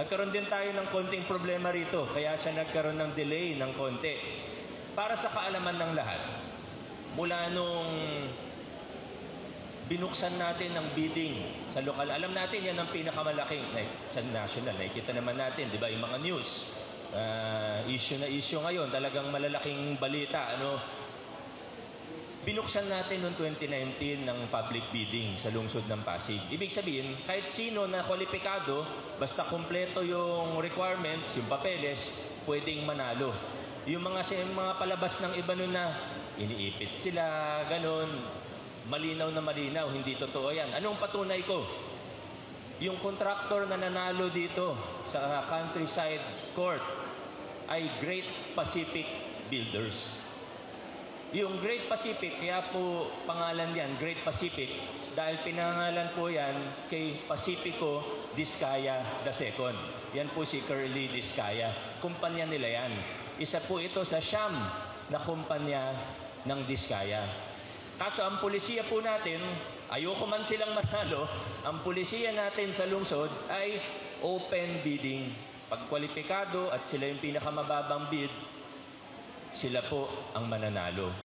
Nagkaroon din tayo ng konting problema rito, kaya siya nagkaroon ng delay ng konti. Para sa kaalaman ng lahat, mula nung binuksan natin ang bidding sa lokal. Alam natin yan ang pinakamalaking like, sa national. Nakikita naman natin, di ba, yung mga news. ah, issue na issue ngayon, talagang malalaking balita. Ano, binuksan natin noong 2019 ng public bidding sa lungsod ng Pasig. Ibig sabihin, kahit sino na kwalipikado, basta kumpleto yung requirements, yung papeles, pwedeng manalo. Yung mga, yung mga palabas ng iba nun na iniipit sila, ganun, malinaw na malinaw, hindi totoo yan. Anong patunay ko? Yung contractor na nanalo dito sa countryside court ay Great Pacific Builders. Yung Great Pacific, kaya po pangalan yan, Great Pacific, dahil pinangalan po yan kay Pacifico Discaya II. Yan po si Curly Discaya. Kumpanya nila yan. Isa po ito sa siyam na kumpanya ng Discaya. Kaso ang pulisiya po natin, ayoko man silang manalo, ang pulisiya natin sa lungsod ay open bidding. Pag kwalipikado at sila yung pinakamababang bid, sila po ang mananalo.